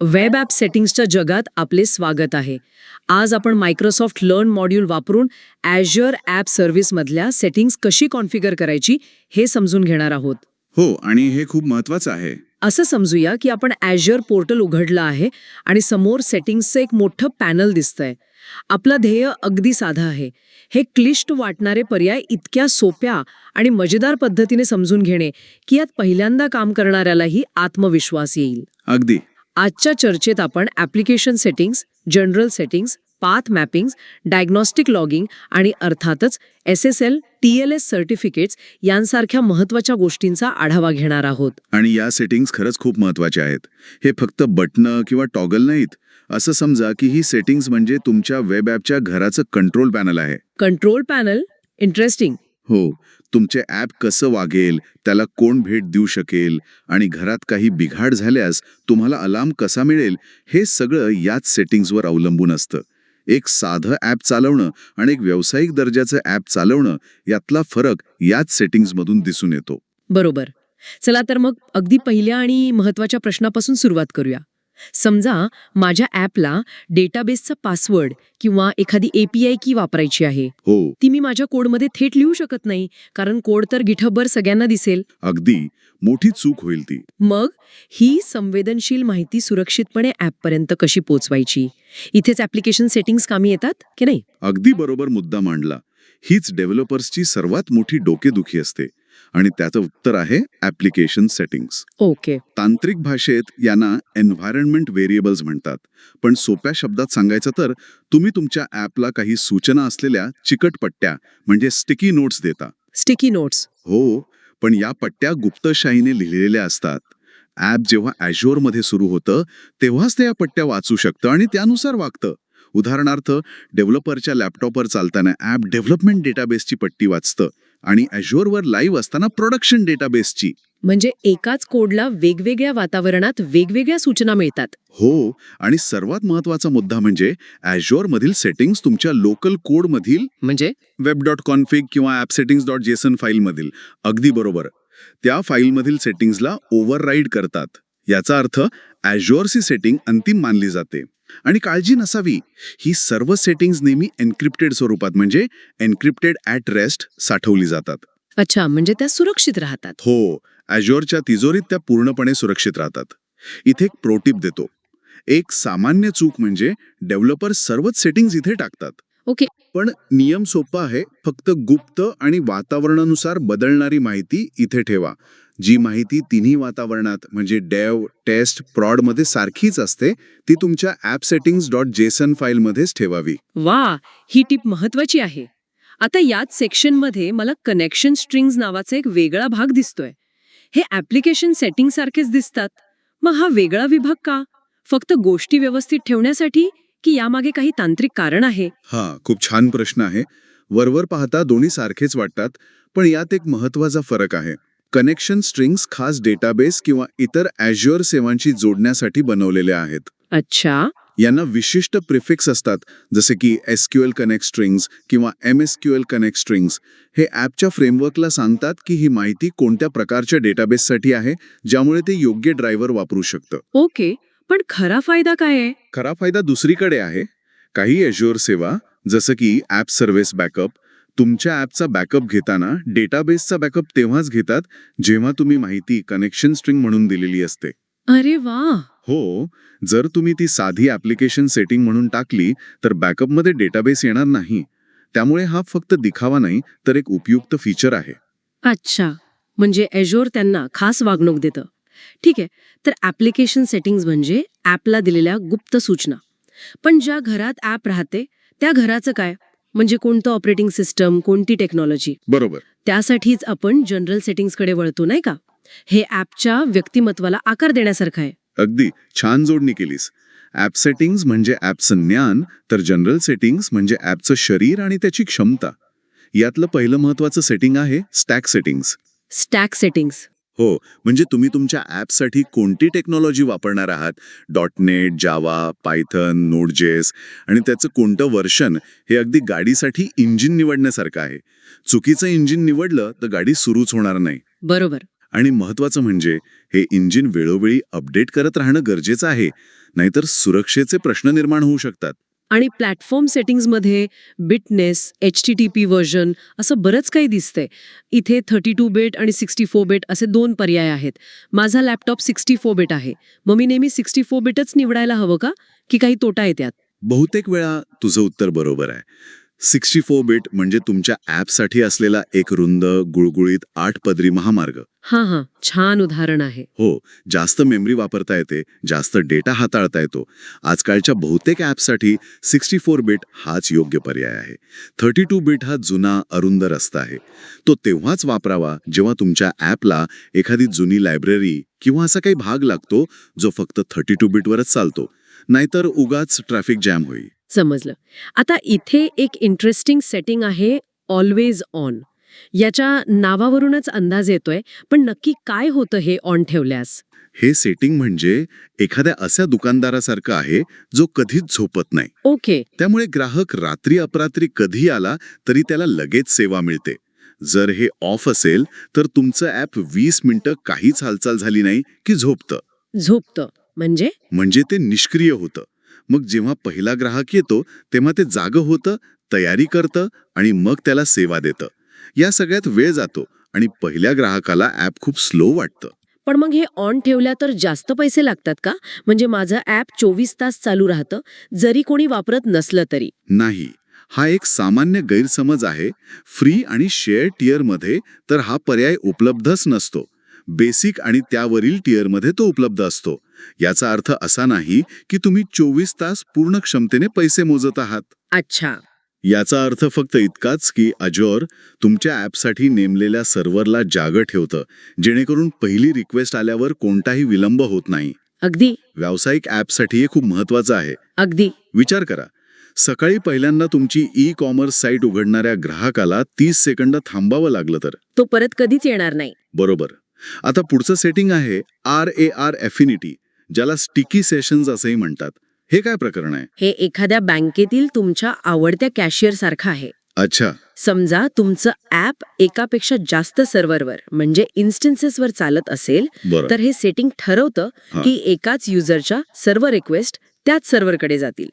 Web app सेटिंग्सच्या जगात आपले स्वागत आहे. आज आपण मायक्रोसॉफ्ट लर्न मॉड्यूल वापरून ॲज्युअर ॲप सर्व्हिसमधल्या सेटिंग्स कशी कॉन्फिगर करायची हे समजून घेणार आहोत. हो आणि हे खूप महत्वाचं आहे. असं समजूया की आपण ॲज्युअर पोर्टल उघडलं आहे आणि समोर सेटिंग्सचं एक मोठं पॅनल दिसतंय. आपलं ध्येय अगदी साधं आहे. हे क्लिष्ट वाटणारे पर्याय इतक्या सोप्या आणि मजेदार पद्धतीने समजून घेणे की यात पहिल्यांदा काम करणाऱ्यालाही आत्मविश्वास येईल. अगदी. आजच्या चर्चेत आपण application settings general settings path mappings diagnostic logging आणि अर्थातच S S L T L S certificates यांसारख्या महत्त्वाच्या गोष्टींचा आढावा घेणार आहोत. आणि या सेटिंग्स खरंच खूप महत्त्वाच्या आहेत. हे फक्त बटणं किंवा टॉगल नाहीत. असं समजा की ही सेटिंग्स म्हणजे तुमच्या वेब ॲपच्या घराचं कंट्रोल पॅनल आहे. कंट्रोल पॅनल इंटरेस्टिंग हो तुमचे ॲप कसं वागेल त्याला कोण भेट देऊ शकेल आणि घरात काही बिघाड झाल्यास तुम्हाला अलार्म कसा मिळेल हे सगळं याच सेटिंग्सवर अवलंबून असतं. एक साधं ॲप चालवणं आणि एक व्यावसायिक दर्जाचं ॲप चालवणं यातला फरक याच सेटिंग्समधून दिसून येतो. बरोबर. चला तर मग अगदी पहिल्या आणि महत्त्वाच्या प्रश्नापासून सुरुवात करूया. समजा माझ्या ॲपला डेटाबेसचा पासवर्ड किंवा एखादी एपीआय की वापरायची आहे. हो. ती मी माझ्या कोडमध्ये थेट लिहू शकत नाही कारण कोड तर गिठभर सगळ्यांना दिसेल. अगदी. मोठी चूक होईल ती. मग ही संवेदनशील माहिती सुरक्षितपणे ॲपपर्यंत कशी पोचवायची? इथेच ॲप्लिकेशन सेटिंग्स कामी येतात की नाही? अगदी बरोबर मुद्दा मांडला. हीच डेव्हलपर्सची सर्वात मोठी डोकेदुखी असते. आणि त्याचं उत्तर आहे ॲप्लिकेशन सेटिंग्स ओके. तांत्रिक भाषेत यांना एन्व्हायरमेंट व्हेरिएबल्स म्हणतात. पण सोप्या शब्दात सांगायचं तर तुम्ही तुमच्या ॲपला काही सूचना असलेल्या चिकट पट्ट्या म्हणजे स्टिकी नोट्स देता. स्टिकी नोट्स हो पण या पट्ट्या गुप्तशाहीने लिहिलेल्या असतात. ॲप जेव्हा ॲज्युअरमध्ये सुरू होतं तेव्हाच ते या पट्ट्या वाचू शकतं आणि त्यानुसार वागतं. उदाहरणार्थ डेव्हलपरच्या लॅपटॉपवर चालताना ॲप डेव्हलपमेंट डेटाबेसची पट्टी वाचतं. आणि ॲज्युअरवर लाईव्ह असताना प्रोडक्शन डेटाबेसची म्हणजे एकाच कोडला वेगवेगळ्या वातावरणात वेगवेगळ्या सूचना मिळतात. हो आणि सर्वात महत्त्वाचा मुद्दा म्हणजे ॲज्युअरमधील सेटिंग्स तुमच्या लोकल कोडमधील म्हणजे? वेब डॉट कॉन्फिग किंवा ॲप सेटिंग्स डॉट जेसन फाईलमधील अगदी बरोबर. त्या फाईलमधील सेटिंग्सला ओव्हरराईड करतात. याचा अर्थ ॲज्युअरची सेटिंग अंतिम मानली जाते. आणि काळजी नसावी. ही सर्व सेटिंग्स नेहमी एन्क्रिप्टेड स्वरूपात म्हणजे एन्क्रिप्टेड ॲट रेस्ट साठवली जातात. अच्छा म्हणजे त्या सुरक्षित राहतात. हो ॲज्युअरच्या तिजोरीत त्या पूर्णपणे सुरक्षित राहतात. इथे एक प्रोटिप देतो. एक सामान्य चूक म्हणजे डेव्हलपर सर्वच सेटिंग्स इथे टाकतात. ओके. पण नियम सोपा आहे फक्त गुप्त आणि वातावरणानुसार बदलणारी माहिती इथे ठेवा. जी माहिती तिन्ही वातावरणात म्हणजे डेव टेस्ट प्रॉडमध्ये सारखीच असते ती तुमच्या ॲप सेटिंग्स डॉट जेसन फाईलमध्येच ठेवावी. वा ही टीप महत्वाची आहे. आता याच सेक्शनमध्ये मला कनेक्शन स्ट्रिंग्स नावाचा एक वेगळा भाग दिसतोय. हे ॲप्लिकेशन सेटिंग सारखेच दिसतात. मग हा वेगळा विभाग का? फक्त गोष्टी व्यवस्थित ठेवण्यासाठी की यामागे काही तांत्रिक कारण आहे? हा खूप छान प्रश्न आहे. वरवर पाहता दोन्ही सारखेच वाटतात पण यात एक महत्त्वाचा फरक आहे. कनेक्शन स्ट्रिंग्स खास डेटाबेस किंवा इतर ॲज्युअर सेवांशी जोडण्यासाठी बनवलेले आहेत. अच्छा. यांना विशिष्ट प्रिफिक्स असतात जसे की S Q L connect strings किंवा M S Q L connect strings. हे ॲपच्या फ्रेमवर्कला सांगतात की ही माहिती कोणत्या प्रकारच्या डेटाबेससाठी आहे ज्यामुळे ते योग्य ड्रायव्हर वापरू शकतं. ओके पण खरा फायदा काय आहे? खरा फायदा दुसरीकडे आहे. काही एज्युअर सेवा जसं की ॲप सर्व्हिस बॅकअप तुमच्या ॲपचा बॅकअप घेताना डेटाबेसचा बॅकअप तेव्हाच घेतात जेव्हा तुम्ही माहिती कनेक्शन स्ट्रिंग म्हणून दिलेली असते. अरे वा! हो जर तुम्ही ती साधी ॲप्लिकेशन सेटिंग म्हणून टाकली तर बॅकअपमध्ये डेटाबेस येणार नाही. त्यामुळे हा फक्त दिखावा नाही तर एक उपयुक्त फीचर आहे. अच्छा. म्हणजे एजोर त्यांना खास वागणूक देतं. ठीक आहे. तर ॲप्लिकेशन सेटिंग्ज म्हणजे ॲपला दिलेल्या गुप्त सूचना. पण ज्या घरात ॲप राहते त्या घराचं काय? म्हणजे कोणतं ऑपरेटिंग सिस्टम कोणती टेक्नॉलॉजी बरोबर. त्यासाठीच आपण जनरल सेटिंग्सकडे वळतो नाही का? हे ॲपच्या व्यक्तिमत्वाला आकार देण्यासारखं आहे. अगदी. छान जोडणी केलीस. ॲप सेटिंग्स म्हणजे ॲपचं ज्ञान तर जनरल सेटिंग्स म्हणजे ॲपचं शरीर आणि त्याची क्षमता. यातलं पहिलं महत्वाचं सेटिंग आहे स्टॅक सेटिंग्स स्टॅक सेटिंग्स हो म्हणजे तुम्ही तुमच्या ॲपसाठी कोणती टेक्नॉलॉजी वापरणार आहात? Dot net Java Python NodeJS आणि त्याचं कोणतं वर्षन हे अगदी गाडीसाठी इंजिन निवडण्यासारखं आहे. चुकीचं इंजिन निवडलं तर गाडी सुरूच होणार नाही. बरोबर. आणि महत्वाचं म्हणजे हे इंजिन वेळोवेळी अपडेट करत राहणं गरजेचं आहे नाहीतर सुरक्षेचे प्रश्न निर्माण होऊ शकतात. आणि प्लॅटफॉर्म सेटिंग्जमध्ये bitness H T T P version असं बरंच काही दिसतंय. इथे थर्टी टू बेट आणि सिक्स्टी फोर बेट असे दोन पर्याय आहेत. माझा लॅपटॉप सिक्स्टी फोर बेट आहे. मग मी नेहमी सिक्स्टी फोर बेटच निवडायला हवं का? की काही तोटा येतात बहुतेक वेळा तुझं उत्तर बरोबर आहे. सिक्स्टी फोर बिट म्हणजे तुमच्या ॲपसाठी असलेला एक रुंद गुळगुळीत आठ पदरी महामार्ग. हां हां. छान उदाहरण आहे. हो जास्त मेमरी वापरता येते जास्त डेटा हाताळता येतो. आजकालच्या बहुतेक ॲपसाठी सिक्स्टी फोर बिट हाच योग्य पर्याय आहे. थर्टी टू बिट हा जुना अरुंद रस्ता आहे. तो तेव्हाच वापरावा जेव्हा तुमच्या ॲपला एखादी जुनी लायब्ररी किंवा असा काही भाग लागतो जो फक्त थर्टी टू बिटवरच चालतो. नाहीतर उगाच ट्रॅफिक जॅम होईल. समजलं. आता इथे एक इंटरेस्टिंग सेटिंग आहे ऑलवेज ऑन याच्या नावावरूनच अंदाज येतोय पण नक्की काय होतं हे ऑन ठेवल्यास? हे सेटिंग म्हणजे एखाद्या अशा दुकानदारासारखं आहे जो कधीच झोपत नाही. ओके. त्यामुळे ग्राहक रात्री अपरात्री कधी आला तरी त्याला लगेच सेवा मिळते. जर हे ऑफ असेल तर तुमचं ॲप वीस मिनिटं काहीच हालचाल झाली नाही की झोपतं. झोपतं. म्हणजे? म्हणजे ते निष्क्रिय होतं. मग जेव्हा पहिला ग्राहक येतो तेव्हा ते जागं होतं तयारी करतं आणि मग त्याला सेवा देतं. या सगळ्यात वेळ जातो आणि पहिल्या ग्राहकाला ॲप खूप स्लो वाटतं. पण मग हे ऑन ठेवल्या तर जास्त पैसे लागतात का? म्हणजे माझं ॲप चोवीस तास चालू राहतं जरी कोणी वापरत नसलं तरी. नाही. हा एक सामान्य गैरसमज आहे. फ्री आणि शेअर टिअरमध्ये तर हा पर्याय उपलब्धच नसतो. बेसिक आणि त्यावरील टिअरमध्ये तो उपलब्ध असतो. याचा अर्थ असा नाही की तुम्ही चोवीस तास पूर्ण क्षमतेने पैसे मोजत आहात. अच्छा. याचा अर्थ फक्त इतकाच की अजोर तुमच्या ॲपसाठी नेमलेल्या सर्व्हरला जागं ठेवतं जेणेकरून पहिली रिक्वेस्ट आल्यावर कोणताही विलंब होत नाही. अगदी. व्यावसायिक ॲपसाठी हे खूप महत्वाचं आहे. अगदी. विचार करा सकाळी पहिल्यांदा तुमची ई कॉमर्स साईट उघडणाऱ्या ग्राहकाला तीस सेकंद थांबावं लागलं तर. तो परत कधीच येणार नाही. बरोबर. आता पुढचं सेटिंग आहे आर ए आर एफिनिटी ज्याला स्टिकी सेशन्स असंही म्हणतात. हे काय प्रकरण आहे? हे एखाद्या बँकेतील तुमच्या आवडत्या कॅशियर सारखं आहे. अच्छा. समजा तुमचं ॲप एकापेक्षा जास्त सर्व्हरवर म्हणजे इन्स्टन्सेसवर चालत असेल बरं. तर हे सेटिंग ठरवतं हा. की एकाच युजरच्या सर्व रिक्वेस्ट त्याच सर्व्हरकडे जातील.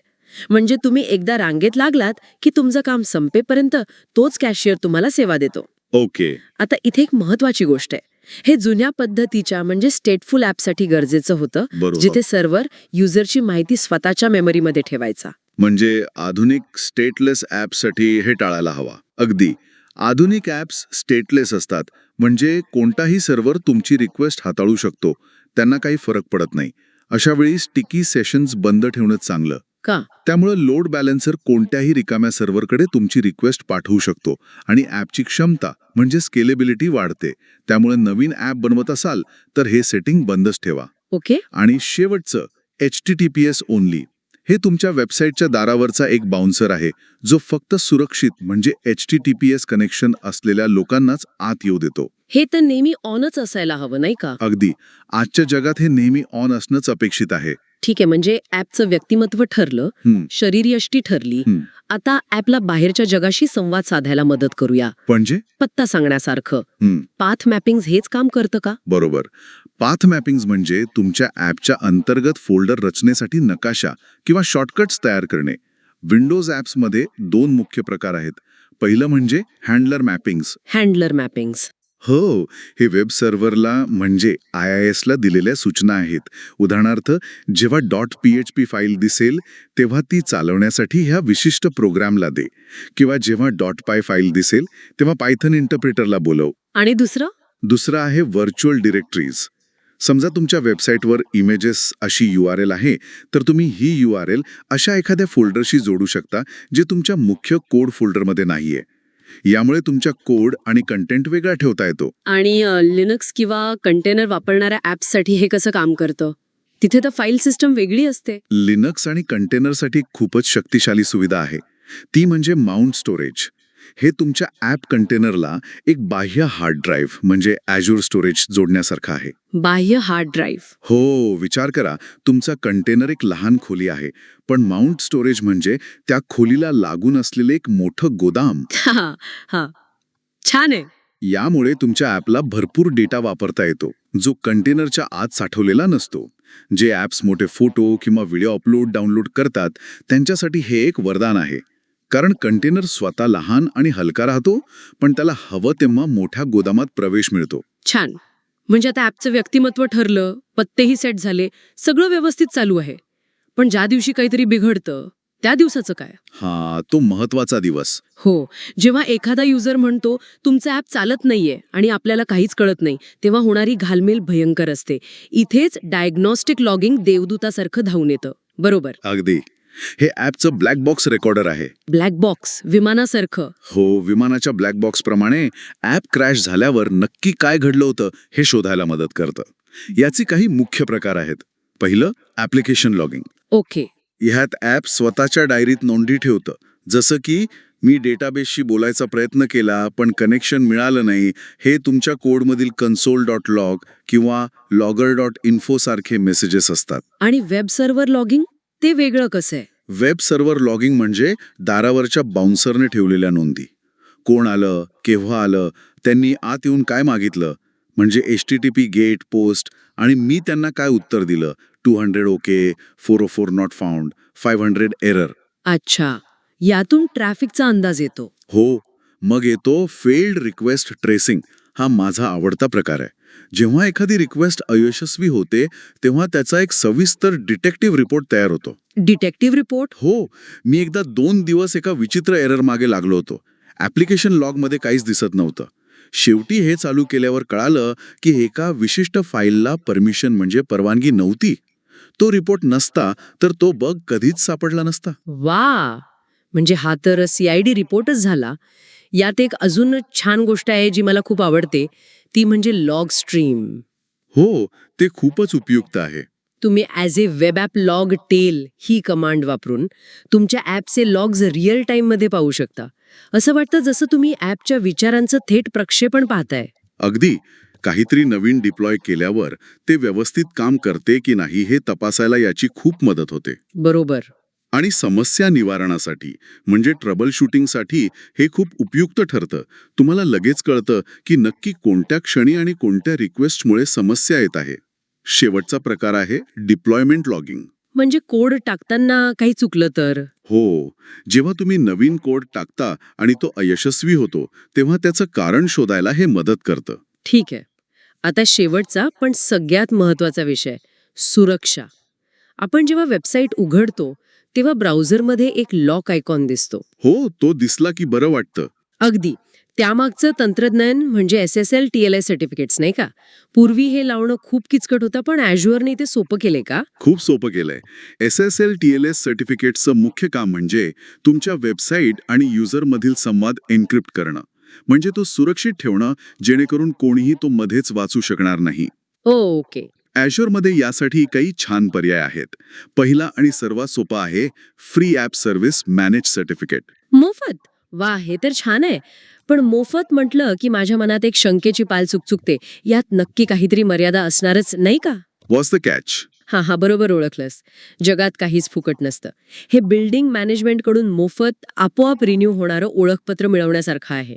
म्हणजे तुम्ही एकदा रांगेत लागलात की तुमचं काम संपेपर्यंत तोच कॅशियर तुम्हाला सेवा देतो. ओके. आता इथे एक महत्वाची गोष्ट आहे. हे जुन्या पद्धतीच्या म्हणजे स्टेटफुल ॲपसाठी गरजेचं होतं बरोबर. जिथे सर्व्हर युजरची माहिती स्वतःच्या मेमरीमध्ये ठेवायचा. म्हणजे आधुनिक स्टेटलेस ॲपसाठी हे टाळायला हवा. अगदी. आधुनिक ॲप्स स्टेटलेस असतात. म्हणजे कोणताही सर्व्हर तुमची रिक्वेस्ट हाताळू शकतो. त्यांना काही फरक पडत नाही. अशा वेळी स्टिकी सेशन्स बंद ठेवणं चांगलं. का? त्यामुळे लोड बॅलन्सर कोणत्याही रिकाम्या सर्व्हरकडे तुमची रिक्वेस्ट पाठवू शकतो आणि ॲपची क्षमता म्हणजे स्केलेबिलिटी वाढते. त्यामुळे नवीन ॲप बनवत असाल तर हे सेटिंग बंदच ठेवा. ओके. आणि शेवटचं H T T P S only. हे तुमच्या वेबसाईटच्या दारावरचा एक बाउन्सर आहे जो फक्त सुरक्षित म्हणजे H T T P S connection असलेल्या लोकांनाच आत येऊ देतो. हे तर नेहमी ऑनच असायला हवं नाही का? अगदी. आजच्या जगात हे नेहमी ऑन असणंच अपेक्षित आहे. ठीक आहे म्हणजे ॲपचं व्यक्तिमत्व ठरलं शरीरयष्टी ठरली. आता ॲपला बाहेरच्या जगाशी संवाद साधायला मदत करूया. म्हणजे? पत्ता सांगण्यासारखं. पाथ मॅपिंग हेच काम करतं का? बरोबर. पाथ मॅपिंग्स म्हणजे तुमच्या ॲपच्या अंतर्गत फोल्डर रचनेसाठी नकाशा किंवा शॉर्टकट्स तयार करणे. विंडोज ॲप्समध्ये दोन मुख्य प्रकार आहेत. पहिलं म्हणजे हँडलर मॅपिंग्स हँडलर मॅपिंग्स हो हे वेब सर्व्हरला म्हणजे आय आय एसला दिलेल्या सूचना आहेत. उदाहरणार्थ जेव्हा. Dot P H P file दिसेल तेव्हा ती चालवण्यासाठी ह्या विशिष्ट प्रोग्रामला दे. किंवा जेव्हा. डॉट पाय फाईल दिसेल तेव्हा पायथन इंटरप्रेटरला बोलव. आणि दुसरं? दुसरं आहे व्हर्च्युअल डिरेक्टरीज समजा तुमच्या वेबसाईटवर इमेजेस अशी यू आर एल आहे तर तुम्ही ही यू आर एल अशा एखाद्या फोल्डरशी जोडू शकता जे तुमच्या मुख्य कोड फोल्डरमध्ये नाहीये. यामुळे तुमच्या कोड आणि कंटेंट वेगळा ठेवता येतो. आणि लिनक्स किंवा कंटेनर वापरणाऱ्या ॲप्ससाठी हे कसं काम करतं? तिथे तर फाईल सिस्टम वेगळी असते. लिनक्स आणि कंटेनरसाठी खूपच शक्तिशाली सुविधा आहे. ती म्हणजे माउंट स्टोरेज. हे तुमच्या ॲप कंटेनरला एक बाह्य हार्ड ड्राईव्ह म्हणजे ॲज्युअर स्टोरेज जोडण्यासारखं आहे. बाह्य हार्ड ड्राईव्ह. हो विचार करा तुमचा कंटेनर एक लहान खोली आहे पण माउंट स्टोरेज म्हणजे त्या खोलीला लागून असलेले एक मोठं गोदाम. हा हा. छान आहे. यामुळे तुमच्या ॲपला भरपूर डेटा वापरता येतो जो कंटेनरच्या आत साठवलेला नसतो. जे ॲप्स मोठे फोटो किंवा व्हिडिओ अपलोड डाउनलोड करतात त्यांच्यासाठी हे एक वरदान आहे. कारण कंटेनर स्वतः लहान आणि हलका राहतो पण त्याला हवं तेव्हा मोठ्या गोदामात प्रवेश मिळतो. छान. म्हणजे आता ॲपचं व्यक्तिमत्व ठरलं पत्तेही सेट झाले सगळं व्यवस्थित चालू आहे. पण ज्या दिवशी काहीतरी बिघडतं त्या दिवसाचं काय? हा तो महत्त्वाचा दिवस. हो. जेव्हा एखादा युजर म्हणतो तुमचं ॲप चालत नाहीये आणि आपल्याला काहीच कळत नाही तेव्हा होणारी घालमेल भयंकर असते. इथेच डायग्नॉस्टिक लॉगिंग देवदूतासारखं धावून येतं. बरोबर. अगदी. हे ॲपचं ब्लॅक बॉक्स रेकॉर्डर आहे. ब्लॅक बॉक्स विमानासारखं. हो विमानाच्या ब्लॅक बॉक्सप्रमाणे ॲप क्रॅश झाल्यावर नक्की काय घडलं होतं हे शोधायला मदत करतं. याचे काही मुख्य प्रकार आहेत. पहिलं ॲप्लिकेशन लॉगिंग. ओके. ह्यात ॲप स्वतःच्या डायरीत नोंदी ठेवतं. जसं की मी डेटाबेसशी बोलायचा प्रयत्न केला पण कनेक्शन मिळालं नाही हे तुमच्या कोडमधील कन्सोल डॉट लॉग किंवा लॉगर डॉट इन्फो सारखे मेसेजेस असतात. आणि वेब सर्व्हर लॉगिंग? ते वेगळं कसं आहे? वेब सर्व्हर लॉगिंग म्हणजे दारावरच्या बाउन्सरने ठेवलेल्या नोंदी. कोण आलं केव्हा आलं त्यांनी आत येऊन काय मागितलं म्हणजे H T T P get post आणि मी त्यांना काय उत्तर दिलं? Two hundred okay four O four not found five hundred error अच्छा. यातून ट्रॅफिकचा अंदाज येतो. हो. मग येतो फेल्ड रिक्वेस्ट ट्रेसिंग हा माझा आवडता प्रकार आहे. जेव्हा एखादी रिक्वेस्ट अयशस्वी होते तेव्हा त्याचा एक सविस्तर डिटेक्टिव्ह रिपोर्ट तयार होतो. डिटेक्टिव्ह रिपोर्ट हो. मी एकदा दोन दिवस एका विचित्र एरर मागे लागलो होतो. ॲप्लिकेशन लॉगमध्ये काहीच दिसत नव्हतं. शेवटी हे चालू केल्यावर कळालं की एका विशिष्ट फाईलला परमिशन म्हणजे परवानगी नव्हती. तो रिपोर्ट नसता तर तो बग कधीच सापडला नसता. वा म्हणजे हा तर सीआयडी रिपोर्टच झाला. यात एक अजून छान गोष्ट आहे जी मला खूप आवडते. ती म्हणजे लॉग स्ट्रीम हो ते खूपच उपयुक्त आहे. तुम्ही az a web app log tail he command वापरून तुमच्या ॲपचे लॉग्स रिअल टाईममध्ये पाहू शकता. असं वाटतं जसं तुम्ही ॲपच्या विचारांचं थेट प्रक्षेपण पाहताय. अगदी. काहीतरी नवीन डिप्लॉय केल्यावर ते व्यवस्थित काम करते की नाही हे तपासायला याची खूप मदत होते. बरोबर. आणि समस्या निवारणासाठी म्हणजे ट्रबल शूटिंगसाठी हे खूप उपयुक्त ठरतं. तुम्हाला लगेच कळतं की नक्की कोणत्या क्षणी आणि कोणत्या रिक्वेस्टमुळे समस्या येत आहे. शेवटचा प्रकार आहे डिप्लॉयमेंट लॉगिंग म्हणजे कोड टाकताना काही चुकलं तर? हो. जेव्हा तुम्ही नवीन कोड टाकता आणि तो अयशस्वी होतो तेव्हा त्याचं कारण शोधायला हे मदत करतं. ठीक आहे. आता शेवटचा पण सगळ्यात महत्त्वाचा विषय सुरक्षा. आपण जेव्हा वेबसाईट उघडतो तेव्हा ब्राउझरमध्ये एक लॉक आयकॉन दिसतो. हो तो दिसला की बरं वाटतं. अगदी. त्यामागचं तंत्रज्ञान म्हणजे S S L T L I certificates नाही का? पूर्वी हे लावणं खूप किचकट होतं पण ॲज्युअरने ते सोपं केले का? खूप सोपं केलंय. S S L T L S सर्टिफिकेटचं मुख्य काम म्हणजे तुमच्या वेबसाईट आणि युजरमधील संवाद एन्क्रिप्ट करणं. म्हणजे तो सुरक्षित ठेवणं जेणेकरून कोणीही तो मध्येच वाचू शकणार नाही. ओके. ॲश्युअरमध्ये यासाठी काही छान पर्याय आहेत. पहिला आणि सर्वात सोपा आहे free app service manage certificate. मोफत? वा हे तर छान आहे. पण मोफत म्हटलं की माझ्या मनात एक शंकेची पाल चुकचुकते. यात नक्की काहीतरी मर्यादा असणारच नाही का? वॉज द कॅच हां हां बरोबर ओळखलंस. जगात काहीच फुकट नसतं. हे बिल्डिंग मॅनेजमेंटकडून मोफत आपोआप रिन्यू होणारं ओळखपत्र मिळवण्यासारखं आहे.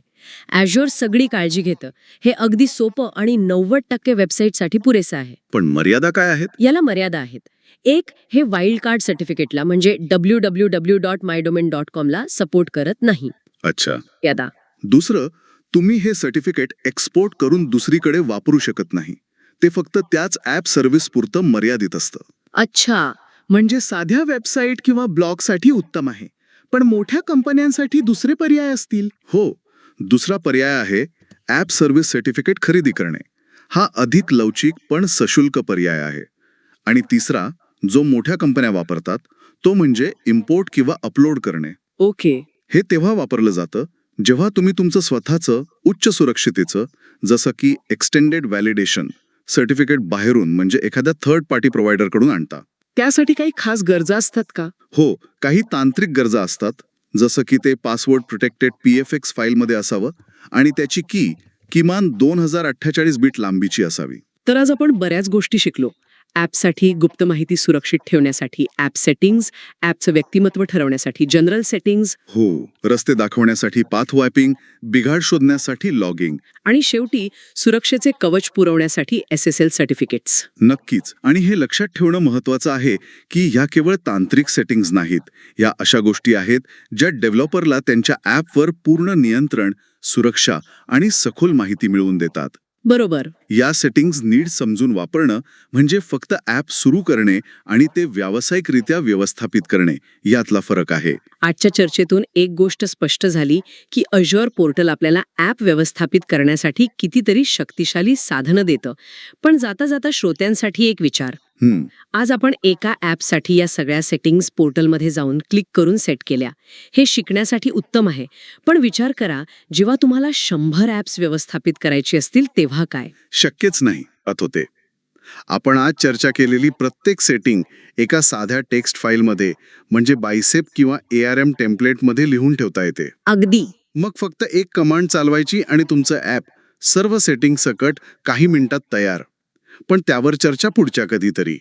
ॲज्युअर सगळी काळजी घेतं. हे अगदी सोपं आणि नव्वद टक्के वेबसाईटसाठी पुरेसं आहे. पण मर्यादा काय आहेत? याला मर्यादा आहेत. एक हे वाईल्ड कार्ड सर्टिफिकेटला म्हणजे W W W dot my domain dot कॉमला support करत नाही. अच्छा. यादा. दुसरं तुम्ही हे सर्टिफिकेट एक्सपोर्ट करून दुसरीकडे वापरू शकत नाही. ते फक्त त्याच ॲप सर्व्हिस पुरतं मर्यादित असतं. अच्छा. म्हणजे साध्या वेबसाईट किंवा ब्लॉगसाठी उत्तम आहे. पण मोठ्या कंपन्यांसाठी दुसरे पर्याय असतील? हो. दुसरा पर्याय आहे ॲप सर्व्हिस सर्टिफिकेट खरेदी करणे. हा अधिक लवचिक पण सशुल्क पर्याय आहे. आणि तिसरा जो मोठ्या कंपन्या वापरतात तो म्हणजे इम्पोर्ट किंवा अपलोड करणे. ओके. हे तेव्हा वापरलं जातं जेव्हा तुम्ही तुमचं स्वतःचं उच्च सुरक्षितेचं जसं की एक्सटेंडेड व्हॅलिडेशन सर्टिफिकेट बाहेरून म्हणजे एखाद्या थर्ड पार्टी प्रोव्हायडरकडून आणता. त्यासाठी काही खास गरजा असतात का? हो काही तांत्रिक गरजा असतात जसं की ते password protected P F X फाईलमध्ये असावं आणि त्याची की किमान दोन हजार अठ्ठेचाळीस बीट लांबीची असावी. तर आज आपण बऱ्याच गोष्टी शिकलो. ॲपसाठी गुप्त माहिती सुरक्षित ठेवण्यासाठी ॲप सेटिंग्ज ॲपचं व्यक्तिमत्व ठरवण्यासाठी जनरल सेटिंग्ज. हो रस्ते दाखवण्यासाठी पाथ वॅपिंग बिघाड शोधण्यासाठी लॉगिंग. आणि शेवटी सुरक्षेचे कवच पुरवण्यासाठी एस एस एल सर्टिफिकेट्स. नक्कीच. आणि हे लक्षात ठेवणं महत्वाचं आहे की ह्या केवळ तांत्रिक सेटिंग्ज नाहीत. या अशा गोष्टी आहेत ज्या डेव्हलपरला त्यांच्या ॲपवर पूर्ण नियंत्रण सुरक्षा आणि सखोल माहिती मिळवून देतात. बरोबर. या सेटिंग्ज नीट समजून वापरणं म्हणजे फक्त ॲप सुरू करणे आणि ते व्यावसायिकरित्या व्यवस्थापित करणे यातला फरक आहे. आजच्या चर्चेतून एक गोष्ट स्पष्ट झाली की अज्युअर पोर्टल आपल्याला ॲप व्यवस्थापित करण्यासाठी कितीतरी शक्तिशाली साधनं देतं. पण जाता जाता श्रोत्यांसाठी एक विचार. आज आपण एका ॲपसाठी या सगळ्या सेटिंग्ज पोर्टलमध्ये जाऊन क्लिक करून सेट केल्या. हे शिकण्यासाठी उत्तम आहे. पण विचार करा जेव्हा तुम्हाला शंभर ॲप्स व्यवस्थापित करायची असतील तेव्हा काय? शक्यच नाही अथोते आपण आज चर्चा केलेली प्रत्येक सेटिंग एका साध्या टेक्स्ट फाईलमध्ये म्हणजे बायसेप किंवा ए आर एम टेम्पलेटमध्ये लिहून ठेवता येते. अगदी. मग फक्त एक कमांड चालवायची आणि तुमचं ॲप सर्व सेटिंग सकट काही मिनिटात तयार. पण त्यावर चर्चा पुढच्या कधीतरी.